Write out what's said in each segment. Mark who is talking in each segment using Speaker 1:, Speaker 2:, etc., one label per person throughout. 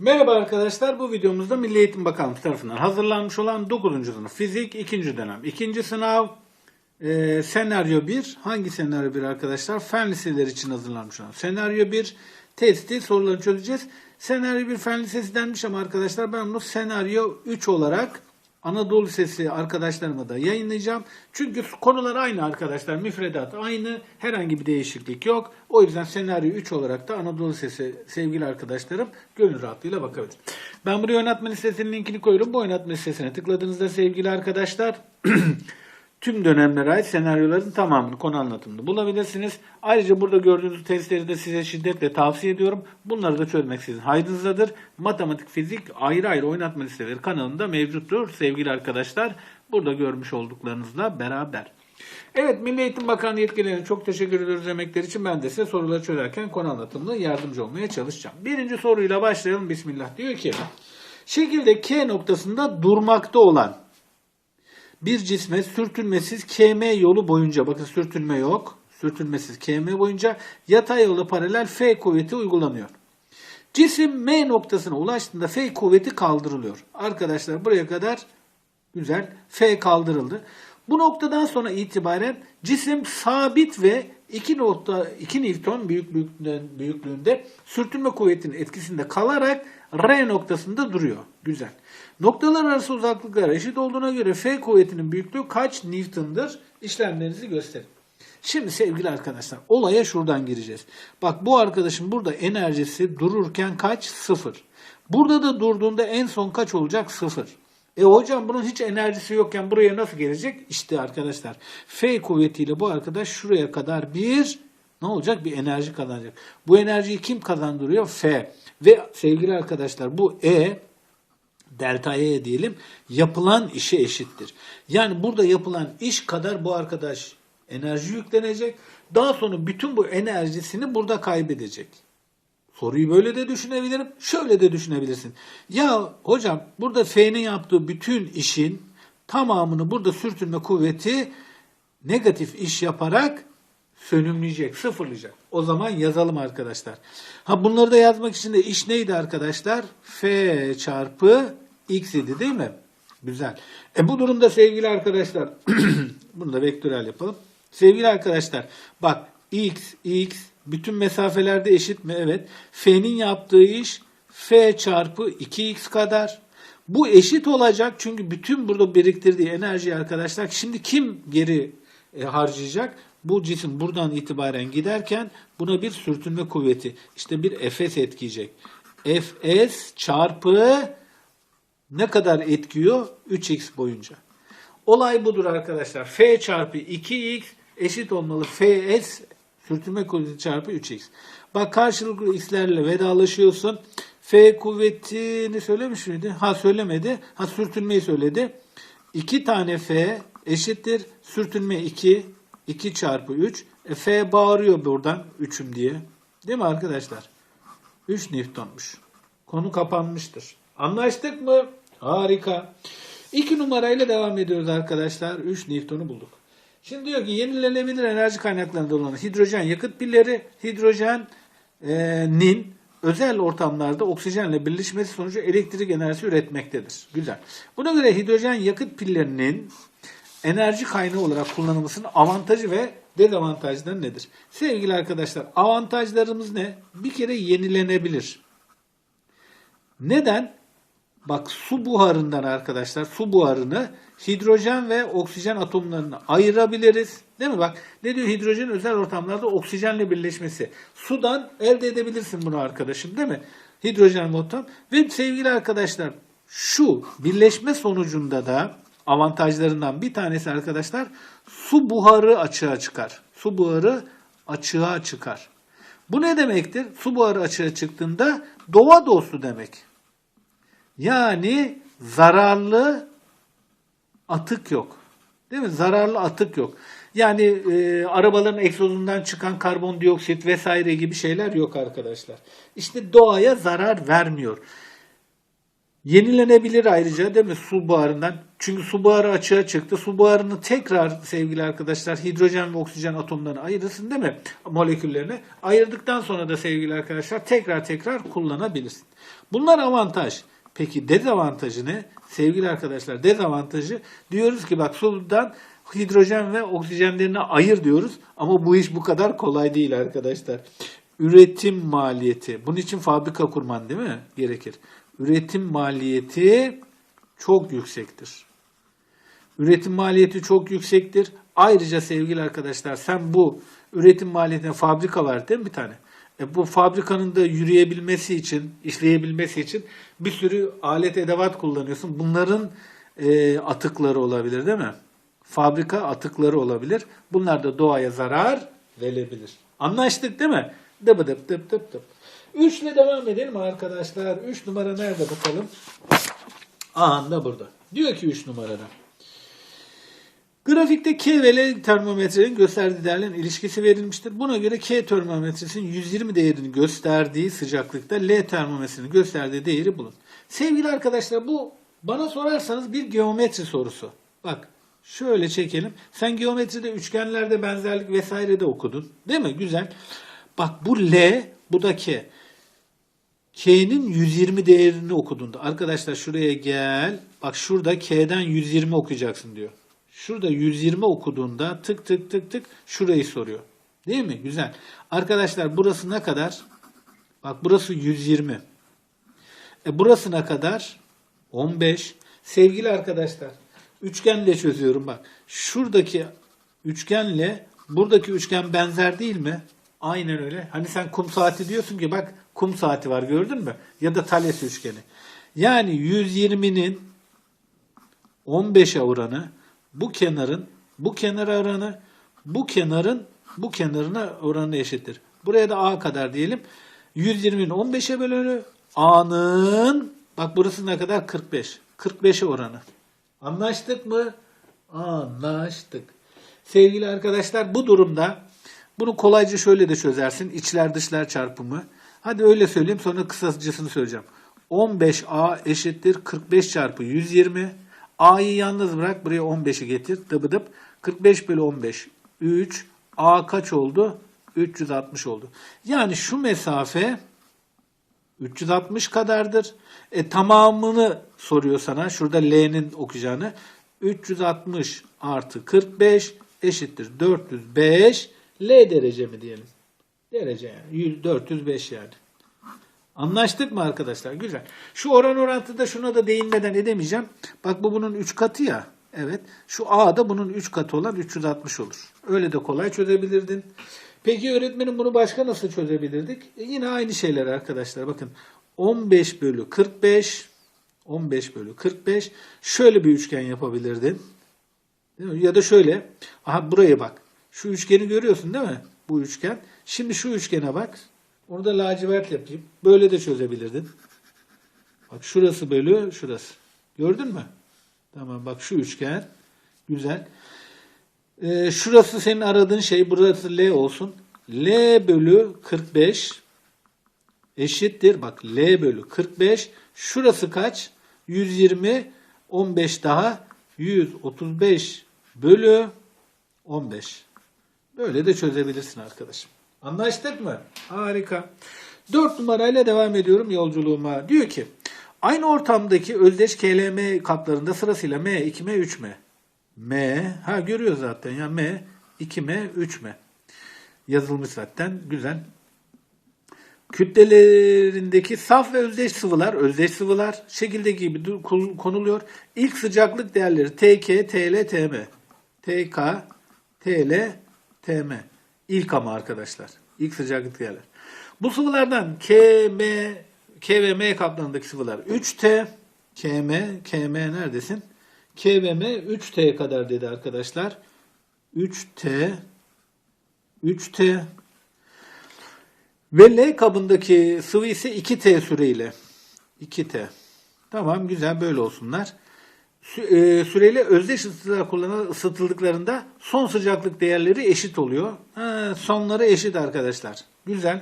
Speaker 1: Merhaba arkadaşlar. Bu videomuzda Milli Eğitim Bakanlığı tarafından hazırlanmış olan 9. sınıf fizik 2. dönem 2. sınav e, senaryo 1. Hangi senaryo 1 arkadaşlar? Fen liseleri için hazırlanmış olan. Senaryo 1 testi soruları çözeceğiz. Senaryo 1 fen lisesi denmiş ama arkadaşlar ben bunu senaryo 3 olarak Anadolu Lisesi arkadaşlarıma da yayınlayacağım. Çünkü konular aynı arkadaşlar. Müfredat aynı. Herhangi bir değişiklik yok. O yüzden senaryo 3 olarak da Anadolu Lisesi sevgili arkadaşlarım gönül rahatlığıyla bakabilir. Ben buraya oynatma listesinin linkini koyuyorum. Bu oynatma listesine tıkladığınızda sevgili arkadaşlar tüm dönemlere ait senaryoların tamamını konu anlatımını bulabilirsiniz. Ayrıca burada gördüğünüz testleri de size şiddetle tavsiye ediyorum. Bunları da çözmek sizin hayrınızdadır. Matematik, fizik ayrı ayrı oynatma listeleri kanalında mevcuttur sevgili arkadaşlar. Burada görmüş olduklarınızla beraber. Evet Milli Eğitim Bakanlığı yetkililerine çok teşekkür ediyoruz emekleri için. Ben de size soruları çözerken konu anlatımında yardımcı olmaya çalışacağım. Birinci soruyla başlayalım. Bismillah diyor ki şekilde K noktasında durmakta olan bir cisme sürtünmesiz KM yolu boyunca bakın sürtünme yok. Sürtünmesiz KM boyunca yatay yola paralel F kuvveti uygulanıyor. Cisim M noktasına ulaştığında F kuvveti kaldırılıyor. Arkadaşlar buraya kadar güzel. F kaldırıldı. Bu noktadan sonra itibaren cisim sabit ve 2 nokta 2 Newton büyüklüğünde, büyüklüğünde sürtünme kuvvetinin etkisinde kalarak R noktasında duruyor. Güzel. Noktalar arası uzaklıklar eşit olduğuna göre F kuvvetinin büyüklüğü kaç Newton'dır? İşlemlerinizi gösterin. Şimdi sevgili arkadaşlar olaya şuradan gireceğiz. Bak bu arkadaşın burada enerjisi dururken kaç? Sıfır. Burada da durduğunda en son kaç olacak? Sıfır. E hocam bunun hiç enerjisi yokken buraya nasıl gelecek? İşte arkadaşlar F kuvvetiyle bu arkadaş şuraya kadar bir ne olacak? Bir enerji kazanacak. Bu enerjiyi kim kazandırıyor? F. Ve sevgili arkadaşlar bu E delta E diyelim yapılan işe eşittir. Yani burada yapılan iş kadar bu arkadaş enerji yüklenecek. Daha sonra bütün bu enerjisini burada kaybedecek. Soruyu böyle de düşünebilirim. Şöyle de düşünebilirsin. Ya hocam burada F'nin yaptığı bütün işin tamamını burada sürtünme kuvveti negatif iş yaparak sönümleyecek, sıfırlayacak. O zaman yazalım arkadaşlar. Ha bunları da yazmak için de iş neydi arkadaşlar? F çarpı x idi değil mi? Güzel. E bu durumda sevgili arkadaşlar bunu da vektörel yapalım. Sevgili arkadaşlar bak x, x bütün mesafelerde eşit mi? Evet. F'nin yaptığı iş F çarpı 2x kadar. Bu eşit olacak çünkü bütün burada biriktirdiği enerji arkadaşlar şimdi kim geri e, harcayacak? Bu cisim buradan itibaren giderken buna bir sürtünme kuvveti işte bir Fs etkiyecek. Fs çarpı ne kadar etkiyor? 3x boyunca. Olay budur arkadaşlar. F çarpı 2x eşit olmalı. Fs sürtünme kuvveti çarpı 3x. Bak karşılıklı x'lerle vedalaşıyorsun. F kuvvetini söylemiş miydi? Ha söylemedi. Ha sürtünmeyi söyledi. 2 tane F eşittir. Sürtünme 2. 2 çarpı 3. E, F bağırıyor buradan 3'üm diye. Değil mi arkadaşlar? 3 Newton'muş. Konu kapanmıştır. Anlaştık mı? Harika. 2 numarayla devam ediyoruz arkadaşlar. 3 Newton'u bulduk. Şimdi diyor ki yenilenebilir enerji kaynaklarında olan hidrojen yakıt pilleri hidrojenin özel ortamlarda oksijenle birleşmesi sonucu elektrik enerjisi üretmektedir. Güzel. Buna göre hidrojen yakıt pillerinin enerji kaynağı olarak kullanılmasının avantajı ve dezavantajları nedir? Sevgili arkadaşlar avantajlarımız ne? Bir kere yenilenebilir. Neden? Bak su buharından arkadaşlar su buharını hidrojen ve oksijen atomlarını ayırabiliriz. Değil mi? Bak ne diyor hidrojen özel ortamlarda oksijenle birleşmesi. Sudan elde edebilirsin bunu arkadaşım değil mi? Hidrojen atom. Ve sevgili arkadaşlar şu birleşme sonucunda da avantajlarından bir tanesi arkadaşlar su buharı açığa çıkar. Su buharı açığa çıkar. Bu ne demektir? Su buharı açığa çıktığında doğa dostu demek. Yani zararlı atık yok. Değil mi? Zararlı atık yok. Yani e, arabaların egzozundan çıkan karbondioksit vesaire gibi şeyler yok arkadaşlar. İşte doğaya zarar vermiyor. Yenilenebilir ayrıca değil mi su buharından? Çünkü su buharı açığa çıktı. Su buharını tekrar sevgili arkadaşlar hidrojen ve oksijen atomlarını ayırırsın değil mi? Moleküllerini. Ayırdıktan sonra da sevgili arkadaşlar tekrar tekrar kullanabilirsin. Bunlar avantaj. Peki dezavantajı ne? Sevgili arkadaşlar dezavantajı diyoruz ki bak sudan hidrojen ve oksijenlerini ayır diyoruz. Ama bu iş bu kadar kolay değil arkadaşlar. Üretim maliyeti. Bunun için fabrika kurman değil mi? Gerekir. Üretim maliyeti çok yüksektir. Üretim maliyeti çok yüksektir. Ayrıca sevgili arkadaşlar sen bu üretim maliyetine fabrika var değil mi bir tane? E bu fabrikanın da yürüyebilmesi için, işleyebilmesi için bir sürü alet edevat kullanıyorsun. Bunların e, atıkları olabilir değil mi? Fabrika atıkları olabilir. Bunlar da doğaya zarar verebilir. Anlaştık değil mi? Dıbı dıp dıp dıp dıp. Üçle devam edelim arkadaşlar. Üç numara nerede bakalım? A'nda burada. Diyor ki 3 numarada. Grafikte K ve L termometrenin gösterdiği değerlerin ilişkisi verilmiştir. Buna göre K termometresinin 120 değerini gösterdiği sıcaklıkta L termometresinin gösterdiği değeri bulun. Sevgili arkadaşlar bu bana sorarsanız bir geometri sorusu. Bak şöyle çekelim. Sen geometride üçgenlerde benzerlik vesaire de okudun. Değil mi? Güzel. Bak bu L, bu da K. K'nin 120 değerini okuduğunda arkadaşlar şuraya gel. Bak şurada K'den 120 okuyacaksın diyor. Şurada 120 okuduğunda tık tık tık tık şurayı soruyor. Değil mi? Güzel. Arkadaşlar burası ne kadar? Bak burası 120. E burası ne kadar? 15. Sevgili arkadaşlar üçgenle çözüyorum bak. Şuradaki üçgenle buradaki üçgen benzer değil mi? Aynen öyle. Hani sen kum saati diyorsun ki bak kum saati var gördün mü? Ya da Thales üçgeni. Yani 120'nin 15'e oranı bu kenarın bu kenara oranı bu kenarın bu kenarına oranı eşittir. Buraya da A kadar diyelim. 120'nin 15'e bölünü A'nın bak burası ne kadar? 45. 45'e oranı. Anlaştık mı? Anlaştık. Sevgili arkadaşlar bu durumda bunu kolayca şöyle de çözersin. İçler dışlar çarpımı. Hadi öyle söyleyeyim sonra kısacasını söyleyeceğim. 15A eşittir 45 çarpı 120. A'yı yalnız bırak buraya 15'i getir. Dıbı dıp. 45 bölü 15. 3. A kaç oldu? 360 oldu. Yani şu mesafe 360 kadardır. E tamamını soruyor sana. Şurada L'nin okuyacağını. 360 artı 45 eşittir 405 L derece mi diyelim? Derece yani. 100, 405 yani. Anlaştık mı arkadaşlar? Güzel. Şu oran orantıda şuna da değinmeden edemeyeceğim. Bak bu bunun 3 katı ya. Evet. Şu A da bunun 3 katı olan 360 olur. Öyle de kolay çözebilirdin. Peki öğretmenim bunu başka nasıl çözebilirdik? E yine aynı şeyler arkadaşlar. Bakın 15 bölü 45 15 bölü 45 şöyle bir üçgen yapabilirdin. Değil mi? Ya da şöyle. Aha buraya bak. Şu üçgeni görüyorsun değil mi? Bu üçgen. Şimdi şu üçgene bak. Onu da lacivert yapayım. Böyle de çözebilirdin. Bak şurası bölü şurası. Gördün mü? Tamam bak şu üçgen. Güzel. Ee, şurası senin aradığın şey. Burası L olsun. L bölü 45 eşittir. Bak L bölü 45. Şurası kaç? 120 15 daha 135 bölü 15. Böyle de çözebilirsin arkadaşım. Anlaştık mı? Harika. 4 numarayla devam ediyorum yolculuğuma. Diyor ki aynı ortamdaki özdeş KLM kaplarında sırasıyla M, 2M, 3M. M, ha görüyor zaten ya M, 2M, 3M. Yazılmış zaten. Güzel. Kütlelerindeki saf ve özdeş sıvılar, özdeş sıvılar şekildeki gibi konuluyor. İlk sıcaklık değerleri TK, TL, TM. TK, TL, TM. İlk ama arkadaşlar. İlk sıcaklık değerler. Bu sıvılardan K, M, K ve M kaplarındaki sıvılar 3T, KM, KM neredesin? K ve M 3T kadar dedi arkadaşlar. 3T, 3T, ve L kabındaki sıvı ise 2T süreyle. 2T. Tamam güzel böyle olsunlar. Sü- e, süreyle özdeş ısıtıda kullanılan ısıtıldıklarında son sıcaklık değerleri eşit oluyor. Ha, sonları eşit arkadaşlar. Güzel.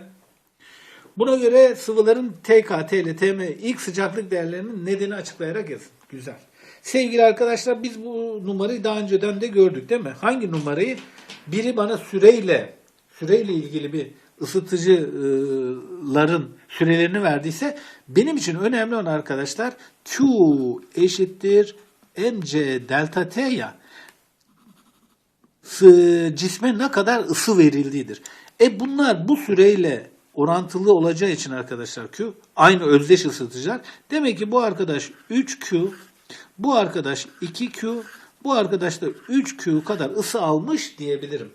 Speaker 1: Buna göre sıvıların TK, TL, TM ilk sıcaklık değerlerinin nedeni açıklayarak yazın. Güzel. Sevgili arkadaşlar biz bu numarayı daha önceden de gördük değil mi? Hangi numarayı? Biri bana süreyle süreyle ilgili bir ısıtıcıların sürelerini verdiyse benim için önemli olan arkadaşlar Q eşittir mc delta t ya cisme ne kadar ısı verildiğidir. E bunlar bu süreyle orantılı olacağı için arkadaşlar Q aynı özdeş ısıtıcılar. Demek ki bu arkadaş 3Q, bu arkadaş 2Q, bu arkadaş da 3Q kadar ısı almış diyebilirim.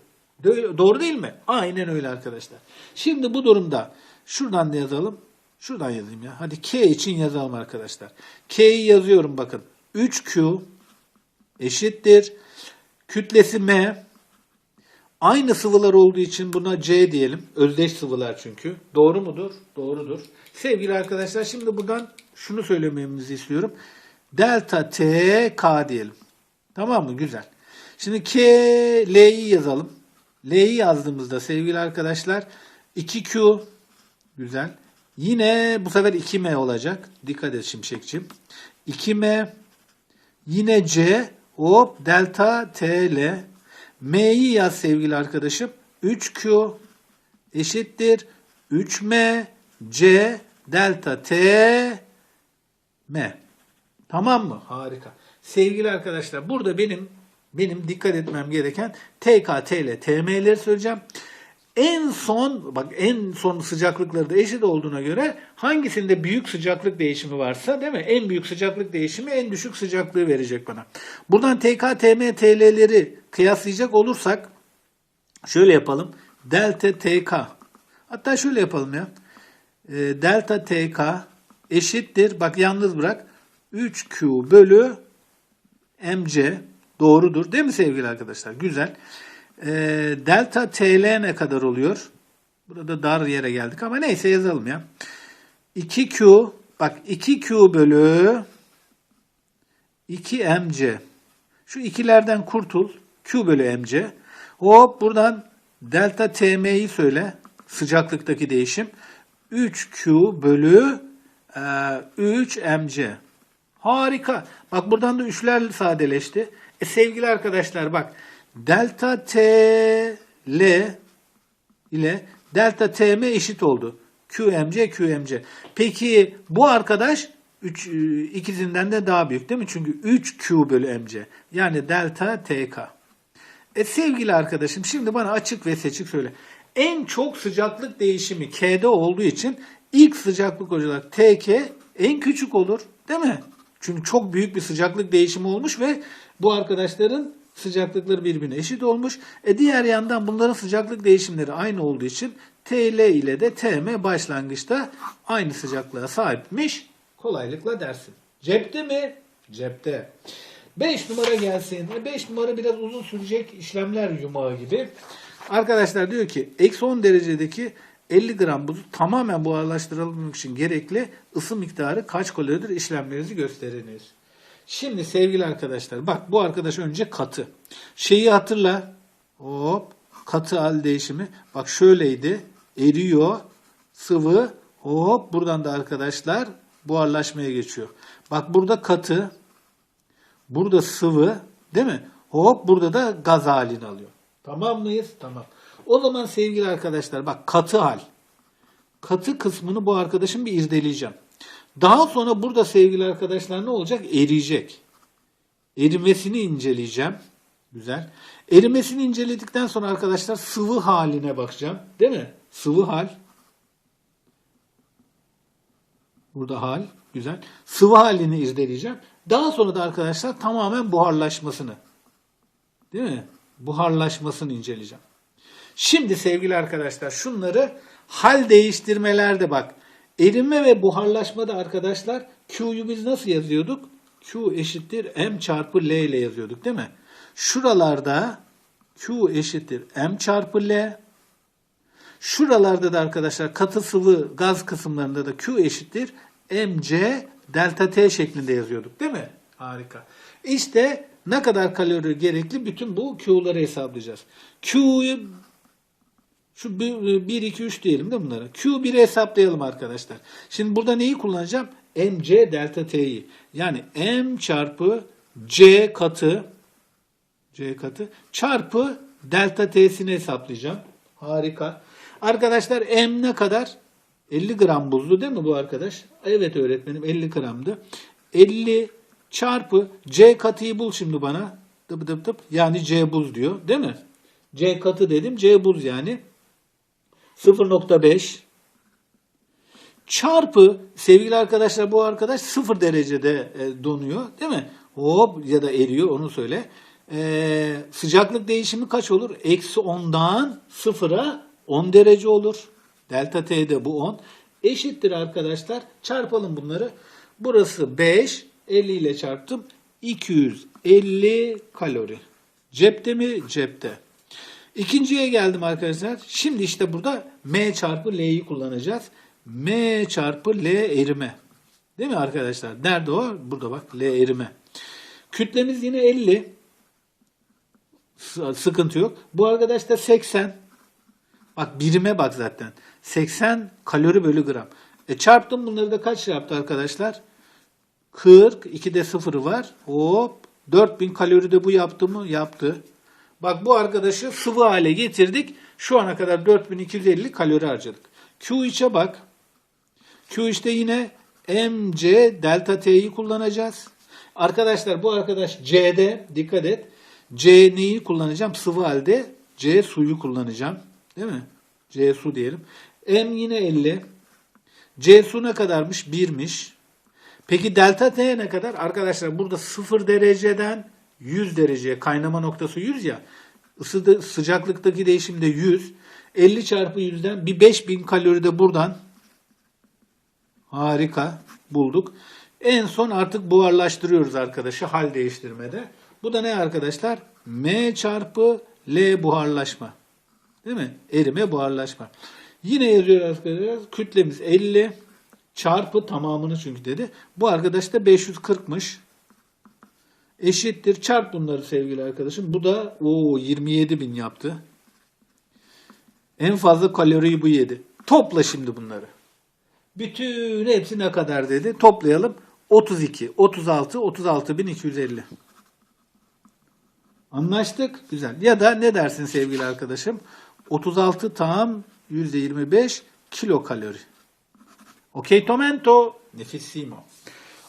Speaker 1: Doğru değil mi? Aynen öyle arkadaşlar. Şimdi bu durumda şuradan da yazalım. Şuradan yazayım ya. Hadi K için yazalım arkadaşlar. K'yi yazıyorum bakın. 3Q eşittir. Kütlesi M. Aynı sıvılar olduğu için buna C diyelim. Özdeş sıvılar çünkü. Doğru mudur? Doğrudur. Sevgili arkadaşlar şimdi buradan şunu söylememizi istiyorum. Delta T K diyelim. Tamam mı? Güzel. Şimdi K, L'yi yazalım. L'yi yazdığımızda sevgili arkadaşlar 2Q güzel. Yine bu sefer 2M olacak. Dikkat et Şimşekçim. 2M Yine C hop delta TL. M'yi yaz sevgili arkadaşım. 3Q eşittir 3M C delta T M. Tamam mı? Harika. Sevgili arkadaşlar burada benim benim dikkat etmem gereken TK, TL, TM'leri söyleyeceğim. En son bak en son sıcaklıkları da eşit olduğuna göre hangisinde büyük sıcaklık değişimi varsa değil mi? En büyük sıcaklık değişimi en düşük sıcaklığı verecek bana. Buradan TK, TM, TL'leri kıyaslayacak olursak şöyle yapalım. Delta TK. Hatta şöyle yapalım ya. E, delta TK eşittir. Bak yalnız bırak. 3Q bölü MC doğrudur. Değil mi sevgili arkadaşlar? Güzel. E, delta TL ne kadar oluyor? Burada dar yere geldik ama neyse yazalım ya. 2Q bak 2Q bölü 2MC. Şu ikilerden kurtul. Q bölü MC. Hop buradan delta TM'yi söyle. Sıcaklıktaki değişim. 3Q bölü e, 3MC. Harika. Bak buradan da üçler sadeleşti. E sevgili arkadaşlar bak delta T L ile delta TM eşit oldu. QMC QMC. Peki bu arkadaş üç, e, ikisinden de daha büyük değil mi? Çünkü 3Q bölü MC. Yani delta TK. E sevgili arkadaşım şimdi bana açık ve seçik söyle. En çok sıcaklık değişimi K'de olduğu için ilk sıcaklık olarak TK en küçük olur. Değil mi? Çünkü çok büyük bir sıcaklık değişimi olmuş ve bu arkadaşların sıcaklıkları birbirine eşit olmuş. E diğer yandan bunların sıcaklık değişimleri aynı olduğu için TL ile de TM başlangıçta aynı sıcaklığa sahipmiş. Kolaylıkla dersin. Cepte mi? Cepte. 5 numara gelsin. 5 numara biraz uzun sürecek işlemler yumağı gibi. Arkadaşlar diyor ki eksi 10 derecedeki 50 gram buzu tamamen buharlaştırılmak için gerekli ısı miktarı kaç kaloridir işlemlerinizi gösteriniz. Şimdi sevgili arkadaşlar bak bu arkadaş önce katı. Şeyi hatırla. Hop katı hal değişimi. Bak şöyleydi. Eriyor. Sıvı. Hop buradan da arkadaşlar buharlaşmaya geçiyor. Bak burada katı. Burada sıvı. Değil mi? Hop burada da gaz halini alıyor. Tamam mıyız? Tamam. O zaman sevgili arkadaşlar bak katı hal. Katı kısmını bu arkadaşın bir irdeleyeceğim. Daha sonra burada sevgili arkadaşlar ne olacak? Eriyecek. Erimesini inceleyeceğim. Güzel. Erimesini inceledikten sonra arkadaşlar sıvı haline bakacağım. Değil mi? Sıvı hal. Burada hal. Güzel. Sıvı halini irdeleyeceğim. Daha sonra da arkadaşlar tamamen buharlaşmasını. Değil mi? Buharlaşmasını inceleyeceğim. Şimdi sevgili arkadaşlar şunları hal değiştirmelerde bak. Erime ve buharlaşmada arkadaşlar Q'yu biz nasıl yazıyorduk? Q eşittir M çarpı L ile yazıyorduk değil mi? Şuralarda Q eşittir M çarpı L. Şuralarda da arkadaşlar katı sıvı gaz kısımlarında da Q eşittir MC delta T şeklinde yazıyorduk değil mi? Harika. İşte ne kadar kalori gerekli bütün bu Q'ları hesaplayacağız. Q'yu Şu 1, 2, 3 diyelim de bunlara. Q1'i hesaplayalım arkadaşlar. Şimdi burada neyi kullanacağım? MC delta T'yi. Yani M çarpı C katı C katı çarpı delta T'sini hesaplayacağım. Harika. Arkadaşlar M ne kadar? 50 gram buzlu değil mi bu arkadaş? Evet öğretmenim 50 gramdı. 50 çarpı C katıyı bul şimdi bana. Dıp dıp dıp. Yani C buz diyor değil mi? C katı dedim. C buz yani. 0.5 çarpı sevgili arkadaşlar bu arkadaş 0 derecede e, donuyor değil mi? Hop ya da eriyor onu söyle. E, sıcaklık değişimi kaç olur? Eksi 10'dan 0'a 10 derece olur. Delta T'de bu 10. Eşittir arkadaşlar. Çarpalım bunları. Burası 5. 50 ile çarptım. 250 kalori. Cepte mi? Cepte. İkinciye geldim arkadaşlar. Şimdi işte burada M çarpı L'yi kullanacağız. M çarpı L erime. Değil mi arkadaşlar? Nerede o? Burada bak L erime. Kütlemiz yine 50. S- Sıkıntı yok. Bu arkadaş da 80. Bak birime bak zaten. 80 kalori bölü gram. E çarptım bunları da kaç yaptı arkadaşlar? 40. 2'de sıfırı var. Hop. 4000 kalori de bu yaptı mı? Yaptı. Bak bu arkadaşı sıvı hale getirdik. Şu ana kadar 4250 kalori harcadık. Q3'e bak. Q3'te yine MC delta T'yi kullanacağız. Arkadaşlar bu arkadaş C'de dikkat et. C neyi kullanacağım? Sıvı halde C suyu kullanacağım. Değil mi? C su diyelim. M yine 50. C su ne kadarmış? 1'miş. Peki delta T ne kadar? Arkadaşlar burada 0 dereceden 100 dereceye kaynama noktası 100 ya. Isıda, sıcaklıktaki değişim de 100. 50 çarpı 100'den bir 5000 kalori de buradan harika bulduk. En son artık buharlaştırıyoruz arkadaşı hal değiştirmede. Bu da ne arkadaşlar? M çarpı L buharlaşma. Değil mi? Erime buharlaşma. Yine yazıyor arkadaşlar. Kütlemiz 50 çarpı tamamını çünkü dedi. Bu arkadaş da 540'mış. Eşittir. Çarp bunları sevgili arkadaşım. Bu da o 27 bin yaptı. En fazla kaloriyi bu yedi. Topla şimdi bunları. Bütün hepsi ne kadar dedi. Toplayalım. 32, 36, 36.250. Anlaştık. Güzel. Ya da ne dersin sevgili arkadaşım? 36 tam %25 kilokalori. Okey Tomento. Nefissimo.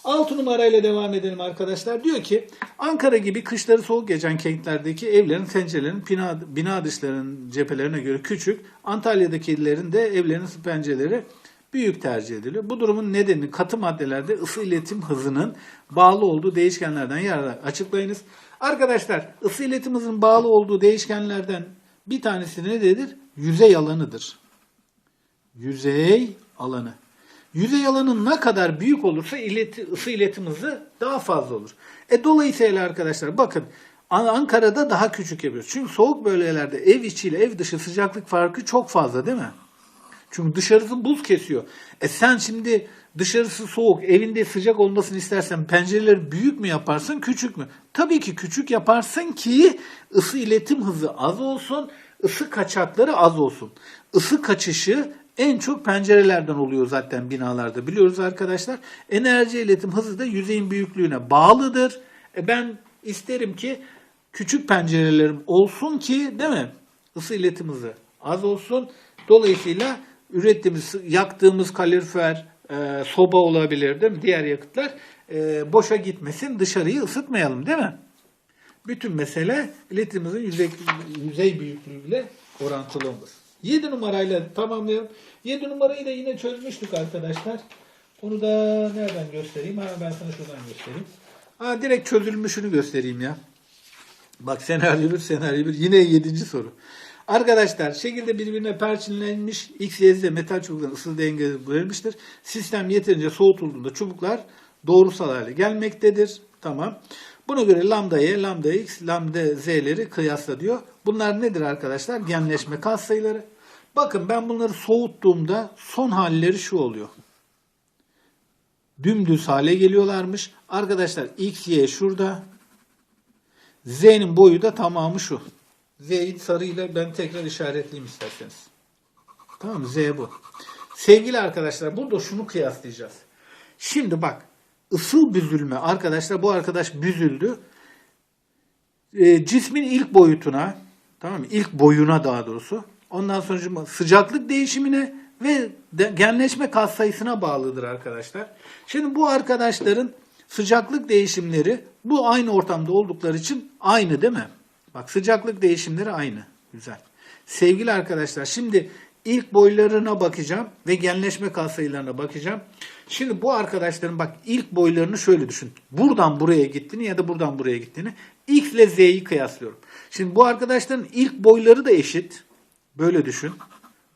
Speaker 1: 6 numarayla devam edelim arkadaşlar. Diyor ki Ankara gibi kışları soğuk geçen kentlerdeki evlerin pencerelerinin bina, bina dışlarının cephelerine göre küçük. Antalya'dakilerin de evlerin pencereleri büyük tercih ediliyor. Bu durumun nedeni katı maddelerde ısı iletim hızının bağlı olduğu değişkenlerden yararlı açıklayınız. Arkadaşlar ısı iletim hızının bağlı olduğu değişkenlerden bir tanesi nedir? Yüzey alanıdır. Yüzey alanı. Yüzey alanı ne kadar büyük olursa ileti, ısı iletim daha fazla olur. E dolayısıyla arkadaşlar bakın An- Ankara'da daha küçük yapıyoruz. Çünkü soğuk bölgelerde ev içi ile ev dışı sıcaklık farkı çok fazla değil mi? Çünkü dışarısı buz kesiyor. E sen şimdi dışarısı soğuk, evinde sıcak olmasını istersen pencereleri büyük mü yaparsın, küçük mü? Tabii ki küçük yaparsın ki ısı iletim hızı az olsun, ısı kaçakları az olsun. Isı kaçışı en çok pencerelerden oluyor zaten binalarda biliyoruz arkadaşlar. Enerji iletim hızı da yüzeyin büyüklüğüne bağlıdır. E ben isterim ki küçük pencerelerim olsun ki değil mi? Isı iletim hızı az olsun. Dolayısıyla ürettiğimiz, yaktığımız kalorifer, e, soba olabilir değil mi? Diğer yakıtlar e, boşa gitmesin, dışarıyı ısıtmayalım değil mi? Bütün mesele iletimimizin yüzey, yüzey büyüklüğüyle orantılı olur. 7 numarayla tamamlayalım. 7 numarayı da yine çözmüştük arkadaşlar. Onu da nereden göstereyim? Ha, ben sana şuradan göstereyim. Ha, direkt çözülmüşünü göstereyim ya. Bak senaryo 1, senaryo 1. Yine 7. soru. Arkadaşlar şekilde birbirine perçinlenmiş X, Y, Z metal çubukların ısı dengesi verilmiştir. Sistem yeterince soğutulduğunda çubuklar doğrusal hale gelmektedir. Tamam. Buna göre lambda Y, lambda X, lambda Z'leri kıyasla diyor. Bunlar nedir arkadaşlar? Genleşme katsayıları. Bakın ben bunları soğuttuğumda son halleri şu oluyor. Dümdüz hale geliyorlarmış. Arkadaşlar X, Y şurada. Z'nin boyu da tamamı şu. Z'yi sarıyla ben tekrar işaretleyeyim isterseniz. Tamam? Z bu. Sevgili arkadaşlar burada şunu kıyaslayacağız. Şimdi bak ısıl büzülme arkadaşlar bu arkadaş büzüldü. E, cismin ilk boyutuna tamam mı? İlk boyuna daha doğrusu. Ondan sonra sıcaklık değişimine ve de, genleşme kat sayısına bağlıdır arkadaşlar. Şimdi bu arkadaşların sıcaklık değişimleri bu aynı ortamda oldukları için aynı değil mi? Bak sıcaklık değişimleri aynı. Güzel. Sevgili arkadaşlar şimdi ilk boylarına bakacağım ve genleşme katsayılarına bakacağım. Şimdi bu arkadaşların bak ilk boylarını şöyle düşün. Buradan buraya gittiğini ya da buradan buraya gittiğini x ile z'yi kıyaslıyorum. Şimdi bu arkadaşların ilk boyları da eşit. Böyle düşün.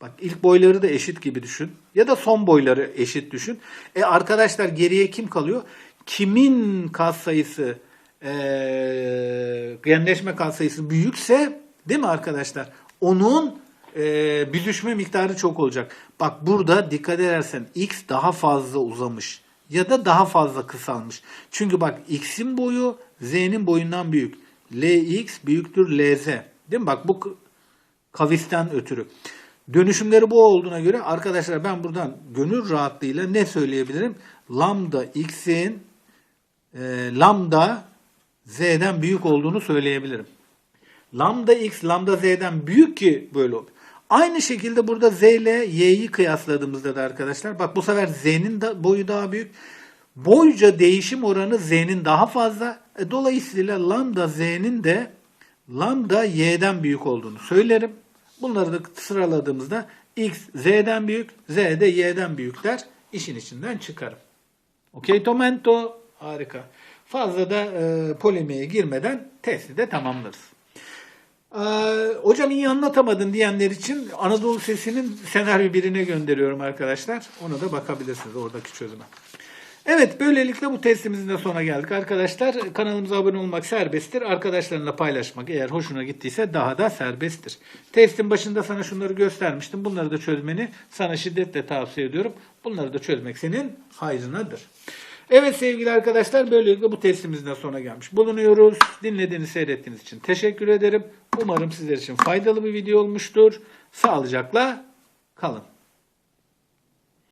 Speaker 1: Bak ilk boyları da eşit gibi düşün. Ya da son boyları eşit düşün. E arkadaşlar geriye kim kalıyor? Kimin katsayısı eee genleşme katsayısı büyükse değil mi arkadaşlar? Onun eee büzüşme miktarı çok olacak. Bak burada dikkat edersen x daha fazla uzamış ya da daha fazla kısalmış. Çünkü bak x'in boyu z'nin boyundan büyük. lx büyüktür lz. Değil mi? Bak bu kavisten ötürü. Dönüşümleri bu olduğuna göre arkadaşlar ben buradan gönül rahatlığıyla ne söyleyebilirim? Lambda x'in e, lambda z'den büyük olduğunu söyleyebilirim. Lambda x lambda z'den büyük ki böyle olur. Aynı şekilde burada z ile y'yi kıyasladığımızda da arkadaşlar bak bu sefer z'nin da boyu daha büyük. Boyca değişim oranı z'nin daha fazla. E, dolayısıyla lambda z'nin de lambda y'den büyük olduğunu söylerim. Bunları da sıraladığımızda x z'den büyük, z de y'den büyük der. İşin içinden çıkarım. Okey Tomento. Harika. Fazla da e, polemiğe girmeden testi de tamamlarız. Ee, hocam iyi anlatamadın diyenler için Anadolu Sesi'nin senaryo birine gönderiyorum arkadaşlar. Ona da bakabilirsiniz oradaki çözüme. Evet böylelikle bu testimizin de sona geldik arkadaşlar. Kanalımıza abone olmak serbesttir. Arkadaşlarınla paylaşmak eğer hoşuna gittiyse daha da serbesttir. Testin başında sana şunları göstermiştim. Bunları da çözmeni sana şiddetle tavsiye ediyorum. Bunları da çözmek senin hayrınadır. Evet sevgili arkadaşlar böylelikle bu testimizin de sona gelmiş bulunuyoruz. Dinlediğiniz, seyrettiğiniz için teşekkür ederim. Umarım sizler için faydalı bir video olmuştur. Sağlıcakla kalın.